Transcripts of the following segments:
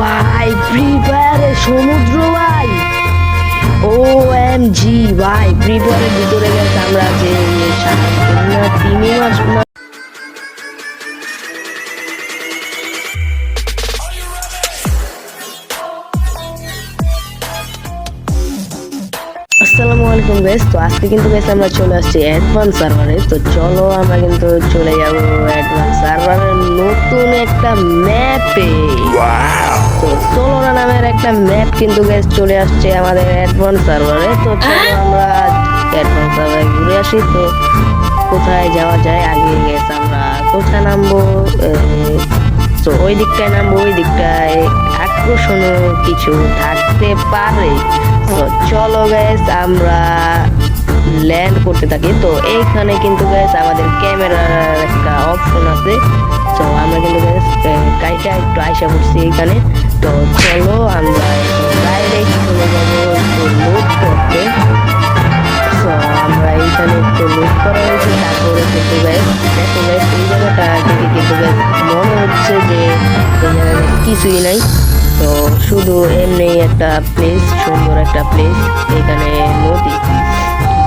ভাই ফ্রি সমুদ্র ভাই। ও এম জি ভাই ফ্রি ভিতরে গেছে আমরা যে তিন গাইস তো আজকে কিন্তু গাইস আমরা চলে আসছি অ্যাডভান্স সার্ভারে তো চলো আমরা কিন্তু চলে যাব অ্যাডভান্স সার্ভারের নতুন একটা ম্যাপে তো সোলোরা নামের একটা ম্যাপ কিন্তু বেশ চলে আসছে আমাদের অ্যাডভান্স সার্ভারে তো চলো আমরা অ্যাডভান্স সার্ভারে ঘুরে আসি। তো কোথায় যাওয়া যায়? আগে গেস আমরা কোথায় নামবো? তো ওই দিকটায় নামবো ওই দিকটায় আকর্ষণীয় কিছু থাকতে পারে। তো চলো গ্যাস আমরা ল্যান্ড করতে থাকি। তো এইখানে কিন্তু গ্যাস আমাদের ক্যামেরার একটা অপশন আছে। তো আমরা কিন্তু গ্যাস গাড়িটা একটু আইসা করছি এখানে তো চলো আমরা ডাইরেক্ট চলে যাব একটু লুট করতে। তো আমরা এইখানে একটু লুট করা হয়েছে তারপরে কিন্তু গ্যাস দেখো গ্যাস এই জায়গাটা থেকে কিন্তু গ্যাস মনে হচ্ছে যে কিছুই নাই। তো শুধু এমনি একটা প্লেস সুন্দর একটা প্লেস এখানে নদী।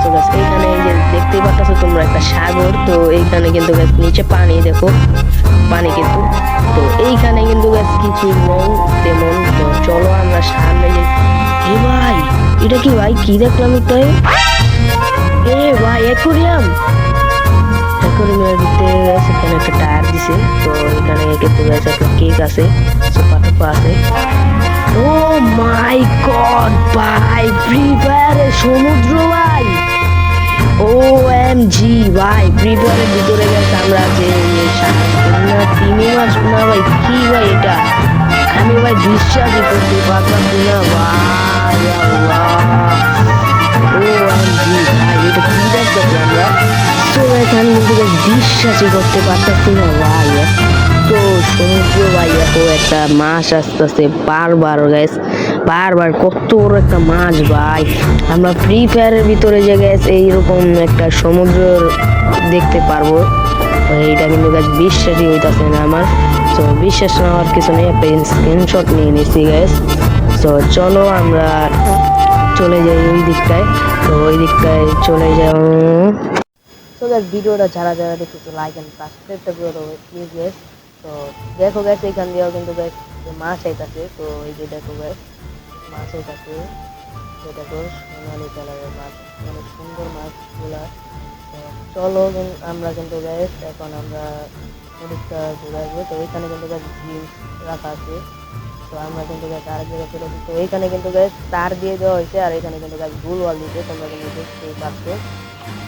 তো গাছ এইখানে যে দেখতেই পাচ্ছ তোমরা একটা সাগর, তো এইখানে কিন্তু গাছ নিচে পানি, দেখো, পানি কিন্তু। তো এইখানে কিন্তু গাছ কিছু নেই তেমন, তো চলো আমরা সামনে যে এ ভাই, এটা কি ভাই? কি দেখলাম একটু? এ ভাই, অ্যাকোরিয়াম। অ্যাকোরিয়ামের ভিতরে এখানে একটা টায়ার দিছে, তো এখানে কিন্তু গেছে একটা কেক আছে। টোফা ও মাই গড, ভাই ফ্রি ফায়ারে সমুদ্র ভাই। ও এম জি ভাই ফ্রি ফায়ারের ভিতরে গেছে আমরা যে সারা মাস না ভাই, কি ভাই এটা? আমি ভাই বিশ্বাসই করতে পারতাম না, ভাই ও এম জি ভাই, এটা কি দেখতেছি আমরা তো এখানে বিশ্বাসই করতে পারতেছি না, ভাই। তো সমুদ্র ভাই এত একটা মাছ আসতেছে বারবার গ্যাস বারবার কত বড় একটা মাছ ভাই আমরা ফ্রি ফায়ারের ভিতরে যে গ্যাস এইরকম একটা সমুদ্র দেখতে পারব এইটা কিন্তু গ্যাস বিশ্বাসই হইতাছে না আমার তো বিশ্বাস না হওয়ার কিছু নেই একটা স্ক্রিনশট নিয়ে নিচ্ছি গ্যাস তো চলো আমরা চলে যাই ওই দিকটায় তো ওই দিকটায় চলে যাও তো ভিডিওটা যারা যারা দেখতেছো লাইক এন্ড সাবস্ক্রাইবটা করে দেবো প্লিজ তো দেখো গ্যাস এখান দিয়েও কিন্তু গ্যাস মাছ আইতাছে, তো এই যে দেখো গ্যাস মাছ আইতাছে। তো দেখো, সোনালি কালারের মাছ অনেক সুন্দর মাছগুলা। তো চলো আমরা কিন্তু গ্যাস এখন আমরা ওদিকটা ঘুরে আসব। তো ওইখানে কিন্তু গ্যাস জিন্স রাখা আছে। তো আমরা কিন্তু গ্যাস আরেক জায়গায় চলে। তো এইখানে কিন্তু গ্যাস তার দিয়ে দেওয়া হয়েছে, আর এখানে কিন্তু গ্যাস গুল ওয়াল দিয়েছে, তোমরা কিন্তু দেখতেই পাচ্ছ।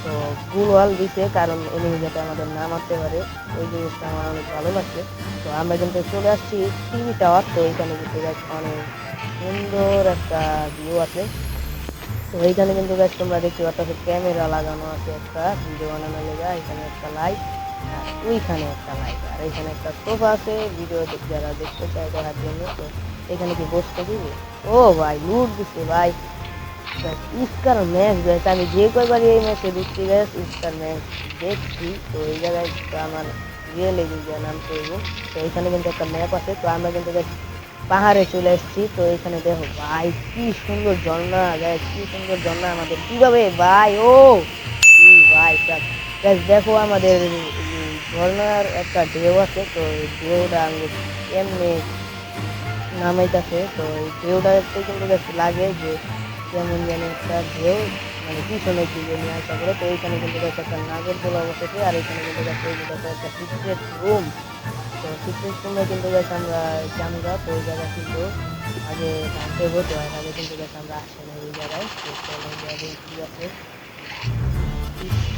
তো গুল ওয়াল দিছে, কারণ এনিমি যাতে আমাদের না মারতে পারে। ওই জিনিসটা আমার অনেক ভালো লাগছে তো আমরা কিন্তু চলে আসছি টিভি টাওয়ার, তো এইখানে কিন্তু গ্যাস অনেক সুন্দর একটা ভিউ আছে। তো এইখানে কিন্তু গাছ তোমরা দেখতে পাচ্ছ ক্যামেরা লাগানো আছে একটা, ভিডিও বানানো লেগা, এখানে একটা লাইট আর ওইখানে একটা লাইট আর এখানে একটা সোফা আছে ভিডিও যারা দেখতে চায় দেখার জন্য, তো এখানে কি বসতে দিবে? ও ভাই লুট দিছে ভাই। ইস্কার ম্যাচ গেছে আমি যে কয়বার এই ম্যাচে দেখতে গেছি ইস্কার ম্যাচ দেখছি, তো এই জায়গায় আমার রিয়েল এগিয়ে নাম করব তো এখানে কিন্তু একটা ম্যাপ আছে, তো আমরা কিন্তু পাহাড়ে চলে এসেছি, তো এখানে দেখো, ভাই, কি সুন্দর ঝর্ণা গাছ কি সুন্দর ঝর্ণা আমাদের। কীভাবে, ভাই, ও ভাই গাছ দেখো আমাদের ঝর্ণার একটা ঢেউ আছে, তো ঢেউটা এমনি নামাইতেছে, তো ঢেউটাতে কিন্তু লাগে যে কেমন যেন একটা ঢেউ মানে পিছনের দিকে নিয়ে আসা করে, তো এইখানে কিন্তু বেশ একটা নাগর দোলা বসেছে, আর এখানে কিন্তু বেশ এই দেখো একটা সিক্রেট রুম তো সিক্রেট রুমে কিন্তু বেশ আমরা জানগা, তো ওই জায়গা কিন্তু আগে জানতে হতো, আর আগে কিন্তু বেশ আমরা আসি না এই জায়গায়। তো চলো যাব কি আছে?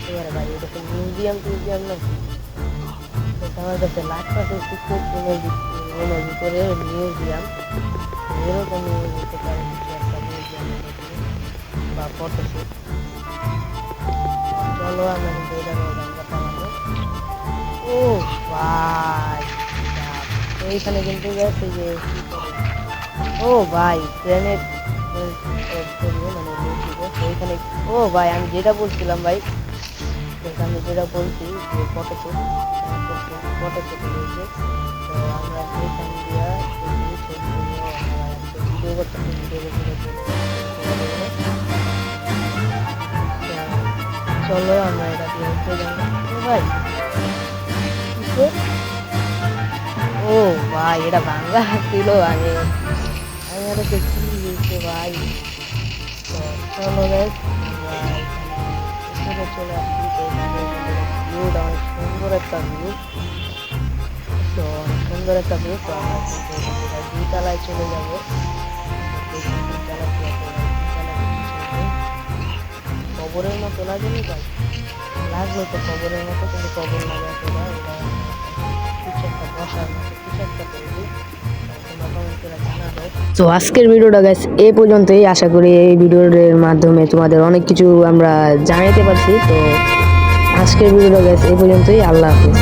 এবারে ভাই, এটা তো মিউজিয়াম টিউজিয়াম তো আমার কাছে লাগতেছে সিক্রেট রুমের রুমের ভিতরে মিউজিয়াম এরকম হতে ফটোশুট চলো আমরা কিন্তু এটা ও ভাই এইখানে কিন্তু গেছে যে ও ভাই ট্রেনের মানে ও ভাই, আমি যেটা বলছিলাম ভাই আমি যেটা বলছি, যে ফটোশুট ফটোশুট রয়েছে তো আমরা চলো আমরা এটা দিয়ে উঠে যাব ভাই? ও ভাই, এটা ভাঙ্গা ছিল আগে। আমি আরও দেখছি ভাই? চলো উপরে চলে আসছি ভিউটা অনেক সুন্দর একটা ভিউ তো সুন্দর একটা ভিউ তো আমরা দুইতলায় চলে যাব। কবরের মতো লাগেনি ভাই? লাগল তো কবরের মতো, কিন্তু কবর লাগাতে তো ভাই, কিছু একটা বসার মতো, কিছু একটা করবি। তো আজকের ভিডিওটা গাইস এ পর্যন্তই। আশা করি এই ভিডিওর মাধ্যমে তোমাদের অনেক কিছু আমরা জানাইতে পারছি। তো আজকের ভিডিওটা গাইস এ পর্যন্তই। আল্লাহ হাফিজ।